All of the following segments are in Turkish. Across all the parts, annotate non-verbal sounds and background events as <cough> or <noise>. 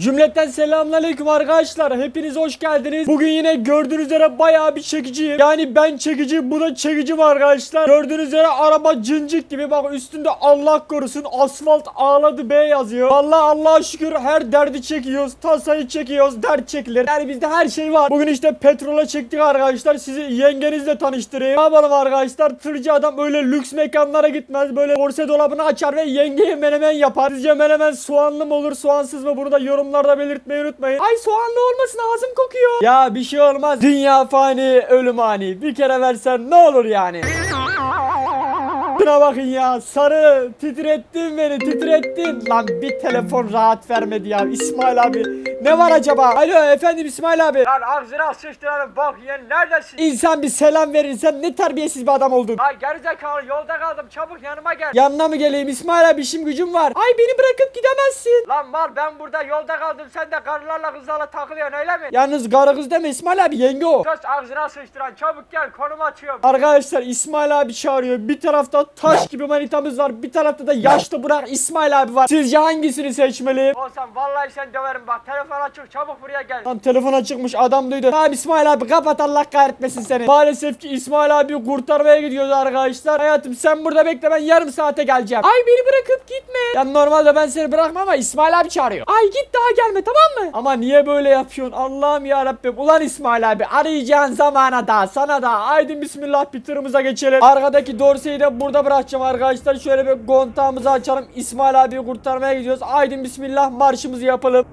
Cümleten selamünaleyküm arkadaşlar. Hepiniz hoş geldiniz. Bugün yine gördüğünüz üzere bayağı bir çekiciyim. Yani ben çekici, bu da çekicim arkadaşlar. Gördüğünüz üzere araba cincik gibi. Bak üstünde Allah korusun asfalt ağladı B yazıyor. Vallahi Allah'a şükür her derdi çekiyoruz. Tasayı çekiyoruz. Dert çekilir. Yani bizde her şey var. Bugün işte petrola çektik arkadaşlar. Sizi yengenizle tanıştırayım. Ne yapalım arkadaşlar? Tırcı adam öyle lüks mekanlara gitmez. Böyle borsa dolabını açar ve yengeye menemen yapar. Sizce menemen soğanlı mı olur, soğansız mı? Bunu da yorumlarda belirtmeyi unutmayın. Ay soğanlı olmasın ağzım kokuyor. Ya bir şey olmaz. Dünya fani, ölüm ani. Bir kere versen ne olur yani? Şuna bakın ya sarı titrettin beni titrettin Lan bir telefon rahat vermedi ya İsmail abi ne var acaba Alo efendim İsmail abi Lan ağzına sıçtıralım bak ya neredesin? İnsan bir selam verirsen ne terbiyesiz bir adam oldun Lan gerizekalı yolda kaldım çabuk yanıma gel. Yanına mı geleyim İsmail abi işim gücüm var Ay beni bırakıp gidemezsin Lan mal ben burada yolda kaldım sen de karılarla kızlarla takılıyorsun öyle mi? Yalnız karı kız deme İsmail abi yenge o Sus ağzına sıçtıran çabuk gel konum açıyorum. Arkadaşlar İsmail abi çağırıyor. Bir tarafta taş gibi manitamız var. Bir tarafta da yaşlı bırak İsmail abi var. Sizce hangisini seçmeliyim? Olsan vallahi sen döverim bak telefon açık çabuk buraya gel. Lan telefona çıkmış adam duydu. Tamam İsmail abi kapat Allah kahretmesin seni. Maalesef ki İsmail abi kurtarmaya gidiyoruz arkadaşlar. Hayatım sen burada bekle ben yarım saate geleceğim. Ay beni bırakıp gitme. Ya normalde ben seni bırakmam ama İsmail abi çağırıyor. Ay git daha gelme tamam mı? Ama niye böyle yapıyorsun Allah'ım ya Rabbim. Ulan İsmail abi arayacağın zamana da sana da. Haydi bismillah bir tırımıza geçelim. Arkadaki dorseyi de burada bırakacağım arkadaşlar. Şöyle bir kontağımızı açalım. İsmail abiyi kurtarmaya gidiyoruz. Haydi bismillah marşımızı yapalım.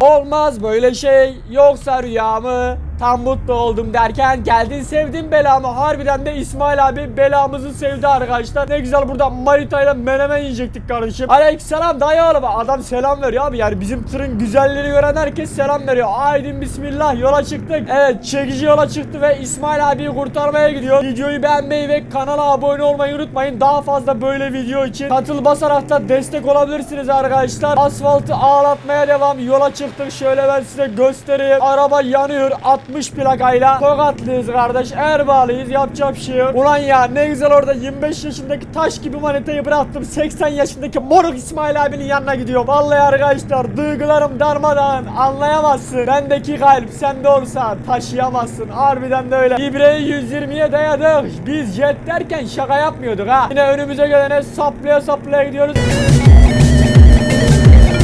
Olmaz böyle şey yoksa rüya mı? Tam mutlu oldum derken geldin sevdin belamı. Harbiden de İsmail abi belamızı sevdi arkadaşlar. Ne güzel burada manitayla menemen yiyecektik kardeşim. Aleykümselam dayı oğlum. Adam selam veriyor abi. Yani bizim tırın güzelliğini gören herkes selam veriyor. Aydın bismillah yola çıktık. Evet çekici yola çıktı ve İsmail abiyi kurtarmaya gidiyor. Videoyu beğenmeyi ve kanala abone olmayı unutmayın. Daha fazla böyle video için katıl basarak da destek olabilirsiniz arkadaşlar. Asfaltı ağlatmaya devam. Yola çıktık. Şöyle ben size göstereyim. Araba yanıyor. 60 plakayla. Tokatlıyız kardeş. Erbağlıyız. Yapacak bir şey yok. Ulan ya ne güzel orada 25 yaşındaki taş gibi manitayı bıraktım. 80 yaşındaki moruk İsmail abinin yanına gidiyor. Vallahi arkadaşlar duygularım darmadağın. Anlayamazsın. Bendeki kalp sende olsa taşıyamazsın. Harbiden de öyle. İbreyi 120'ye dayadık. Biz jet derken şaka yapmıyorduk ha. Yine önümüze gelene saplaya saplaya gidiyoruz.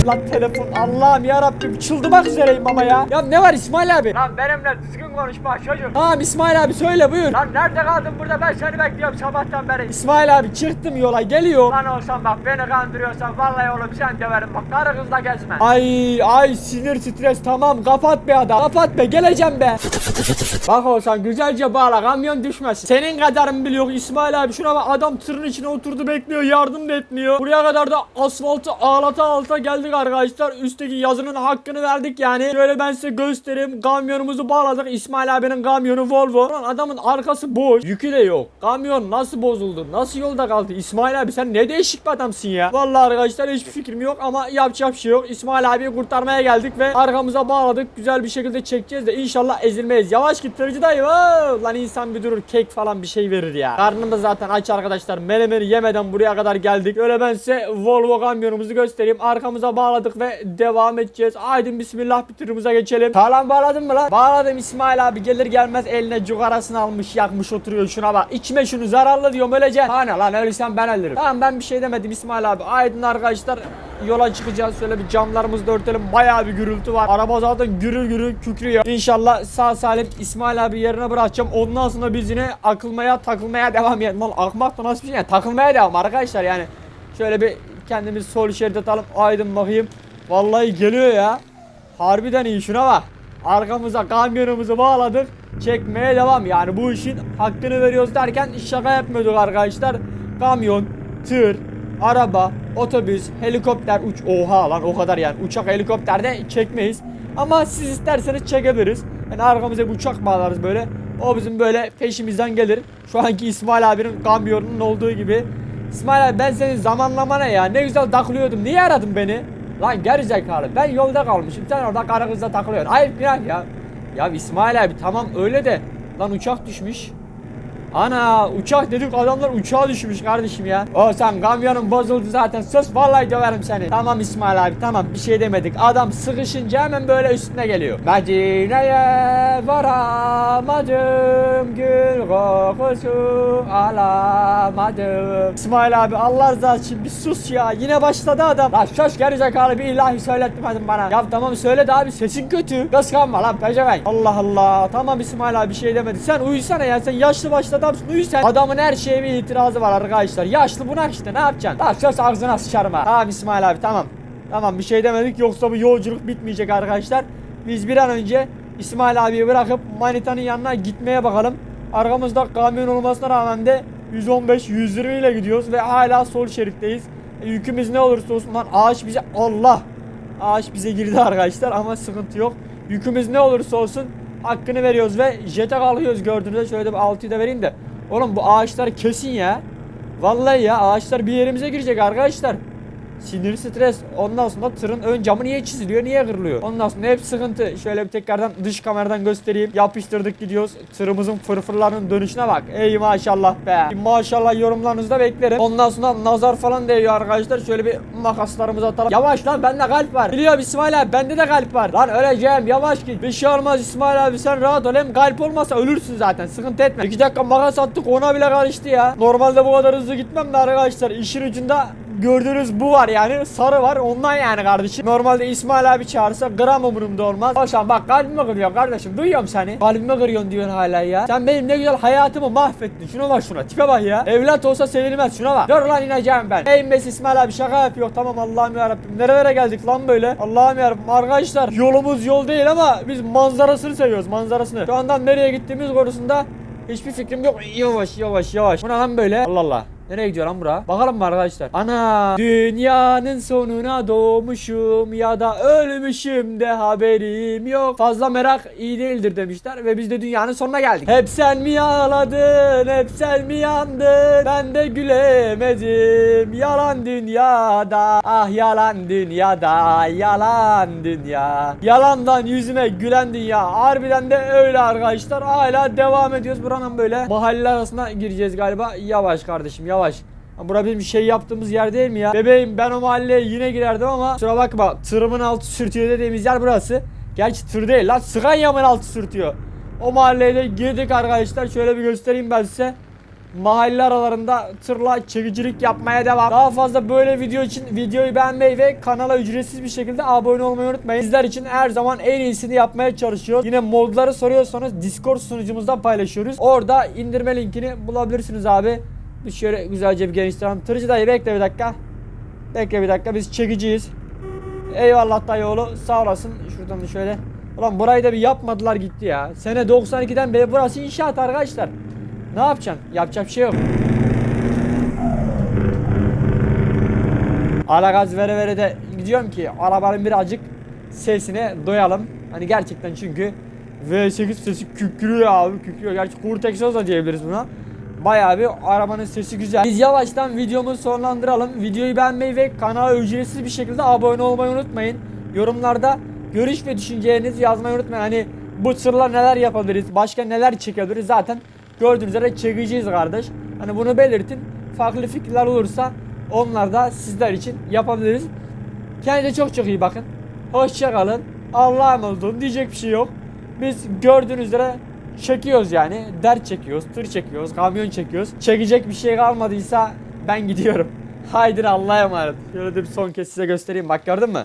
Lan telefon Allah'ım ya Rabbim çıldırmak üzereyim ama ya. Ya ne var İsmail abi? Lan benimle düzgün konuş bak çocuk. Tamam İsmail abi söyle buyur. Lan nerede kaldın burada ben seni bekliyorum sabahtan beri. İsmail abi çıktım yola geliyor. Lan olsan bak beni kandırıyorsan vallahi oğlum sen döverim bak karı kızla gezme. Ay ay sinir stres tamam kapat be adam kapat be geleceğim be. Bak olsan güzelce bağla kamyon düşmesin. Senin kadarın biliyor İsmail abi şuna bak adam tırın içine oturdu bekliyor yardım da etmiyor. Buraya kadar da asfaltı ağlata ağlata geldik arkadaşlar. Üstteki yazının hakkını verdik yani. Şöyle ben size göstereyim kamyonumuzu bağladık İsmail abinin kamyonu Volvo. Lan adamın arkası boş yükü de yok. Kamyon nasıl bozuldu nasıl yolda kaldı İsmail abi sen ne değişik bir adamsın ya. Vallahi arkadaşlar hiçbir fikrim yok ama yapacak bir şey yok. İsmail abiyi kurtarmaya geldik ve arkamıza bağladık. Güzel bir şekilde çekeceğiz de inşallah ezilmeyiz. Yavaş git tırcı dayı. Wow! Lan insan bir durur kek falan bir şey verir ya. Karnımız zaten aç arkadaşlar. Menemeni yemeden buraya kadar geldik. Öyle ben size Volvo kamyonumuzu göstereyim. Arkamıza bağladık ve devam edeceğiz. Haydi bismillah bir tırımıza geçelim. Sağlam bağladın mı lan? Bağladım İsmail abi gelir gelmez eline cugarasını almış yakmış oturuyor şuna bak. İçme şunu zararlı diyorum öleceksin. Hani lan ölürsen ben ölürüm. Tamam ben bir şey demedim İsmail abi. Aydın arkadaşlar yola çıkacağız. Şöyle bir camlarımızı da örtelim. Bayağı bir gürültü var. Araba zaten gürül gürül kükrüyor. İnşallah sağ salim İsmail abi yerine bırakacağım. Ondan sonra biz yine akılmaya takılmaya devam edelim. Lan akmak da nasıl bir şey? Yani takılmaya devam arkadaşlar yani. Şöyle bir kendimiz sol şeride atalım. Aydın bakayım. Vallahi geliyor ya. Harbiden iyi şuna bak. Arkamıza kamyonumuzu bağladık. Çekmeye devam yani bu işin hakkını veriyoruz derken şaka yapmıyorduk arkadaşlar. Kamyon, tır, araba, otobüs, helikopter, uç oha lan o kadar yani uçak helikopterde çekmeyiz. Ama siz isterseniz çekebiliriz. Yani arkamıza bir uçak bağlarız böyle. O bizim böyle peşimizden gelir. Şu anki İsmail abinin kamyonunun olduğu gibi. İsmail abi ben senin zamanlamana ya ne güzel takılıyordum. Niye aradın beni? Lan gerizekalı ben yolda kalmışım sen orada karı kızla takılıyorsun. Ayıp günah ya. Ya İsmail abi tamam öyle de lan uçak düşmüş. Ana uçak dedik adamlar uçağa düşmüş kardeşim ya. O sen kamyonun bozuldu zaten sus vallahi döverim seni. Tamam İsmail abi tamam bir şey demedik. Adam sıkışınca hemen böyle üstüne geliyor. Medine'ye varamadım gül kokusu alamadım. İsmail abi Allah rızası için bir sus ya. Yine başladı adam. Lan şoş gerizekalı bir ilahi söyletmedin bana. Ya tamam söyle de abi sesin kötü. Kıskanma lan pezevenk. Allah Allah. Tamam İsmail abi bir şey demedi. Sen uyusana ya sen yaşlı başlı adamsın sen. Adamın her şeye bir itirazı var arkadaşlar. Yaşlı bunak işte ne yapacaksın? Şoş ağzına sıçarım ha. Tamam İsmail abi tamam. Tamam bir şey demedik yoksa bu yolculuk bitmeyecek arkadaşlar. Biz bir an önce İsmail abiyi bırakıp manitanın yanına gitmeye bakalım. Arkamızda kamyon olmasına rağmen de 115-120 ile gidiyoruz ve hala sol şeritteyiz. E, yükümüz ne olursa olsun lan ağaç bize Allah ağaç bize girdi arkadaşlar ama sıkıntı yok. Yükümüz ne olursa olsun hakkını veriyoruz ve jete kalkıyoruz gördüğünüzde şöyle bir 6'yı da vereyim de. Oğlum bu ağaçlar kesin ya. Vallahi ya ağaçlar bir yerimize girecek arkadaşlar. Sinir stres. Ondan sonra tırın ön camı niye çiziliyor, niye kırılıyor? Ondan sonra hep sıkıntı. Şöyle bir tekrardan dış kameradan göstereyim. Yapıştırdık gidiyoruz. Tırımızın fırfırlarının dönüşüne bak. Ey maşallah be. Maşallah yorumlarınızı da beklerim. Ondan sonra nazar falan değiyor arkadaşlar. Şöyle bir makaslarımızı atalım. Yavaş lan bende kalp var. Biliyorum İsmail abi bende de kalp var. Lan öleceğim yavaş git. Bir şey olmaz İsmail abi sen rahat ol. Hem kalp olmasa ölürsün zaten. Sıkıntı etme. 2 dakika makas attık ona bile karıştı ya. Normalde bu kadar hızlı gitmem de arkadaşlar. İşin ucunda gördüğünüz bu var yani sarı var ondan yani kardeşim. Normalde İsmail abi çağırsa gram umurumda olmaz. Başan bak kalbimi kırıyor kardeşim duyuyorum seni. Kalbimi kırıyorsun diyorsun hala ya. Sen benim ne güzel hayatımı mahvettin. Şuna bak şuna tipe bak ya. Evlat olsa sevilmez şuna bak. Dur lan ineceğim ben. Neyim İsmail abi şaka yapıyor. Tamam Allah'ım yarabbim. Nerelere geldik lan böyle? Allah'ım yarabbim. Arkadaşlar yolumuz yol değil ama biz manzarasını seviyoruz manzarasını. Şu andan nereye gittiğimiz konusunda hiçbir fikrim yok. Yavaş yavaş yavaş. Bu ne lan böyle? Allah Allah. Nereye gidiyor lan bura? Bakalım mı arkadaşlar? Ana! Dünyanın sonuna doğmuşum ya da ölmüşüm de haberim yok. Fazla merak iyi değildir demişler ve biz de dünyanın sonuna geldik. Hep sen mi ağladın? Hep sen mi yandın? Ben de gülemedim. Yalan dünyada. Ah yalan dünyada. Yalan dünya. Yalandan yüzüme gülen dünya. Harbiden de öyle arkadaşlar. Hala devam ediyoruz. Buranın böyle mahalle arasına gireceğiz galiba. Yavaş kardeşim yavaş. Ha, Bura bizim şey yaptığımız yer değil mi ya? Bebeğim ben o mahalleye yine girerdim ama kusura bakma tırımın altı sürtüyor dediğimiz yer burası. Gerçi tır değil lan Scania'mın altı sürtüyor. O mahalleye de girdik arkadaşlar. Şöyle bir göstereyim ben size. Mahalle aralarında tırla çekicilik yapmaya devam. Daha fazla böyle video için videoyu beğenmeyi ve kanala ücretsiz bir şekilde abone olmayı unutmayın. Sizler için her zaman en iyisini yapmaya çalışıyoruz. Yine modları soruyorsanız Discord sunucumuzda paylaşıyoruz. Orada indirme linkini bulabilirsiniz abi. Biz şöyle güzelce bir genişleyelim. Tırcı dayı bekle bir dakika. Bekle bir dakika biz çekiciyiz. Eyvallah dayı oğlu sağ olasın. Şuradan da şöyle. Ulan burayı da bir yapmadılar gitti ya. Sene 92'den beri burası inşaat arkadaşlar. Ne yapacaksın? Yapacak bir şey yok. Ara gaz vere vere de gidiyorum ki arabanın birazcık sesine doyalım. Hani gerçekten çünkü V8 sesi kükrüyor abi kükrüyor. Gerçi kurt egzoz da diyebiliriz buna. Bayağı bir arabanın sesi güzel. Biz yavaştan videomuzu sonlandıralım. Videoyu beğenmeyi ve kanala ücretsiz bir şekilde abone olmayı unutmayın. Yorumlarda görüş ve düşüncelerinizi yazmayı unutmayın. Hani bu tırla neler yapabiliriz, başka neler çekebiliriz zaten gördüğünüz üzere çekeceğiz kardeş. Hani bunu belirtin. Farklı fikirler olursa onlar da sizler için yapabiliriz. Kendinize çok çok iyi bakın. Hoşça kalın. Allah'a emanet. Diyecek bir şey yok. Biz gördüğünüz üzere çekiyoruz yani. Dert çekiyoruz, tır çekiyoruz, kamyon çekiyoruz. Çekecek bir şey kalmadıysa ben gidiyorum. <laughs> Haydi Allah'a emanet. Şöyle de bir son kez size göstereyim. Bak gördün mü?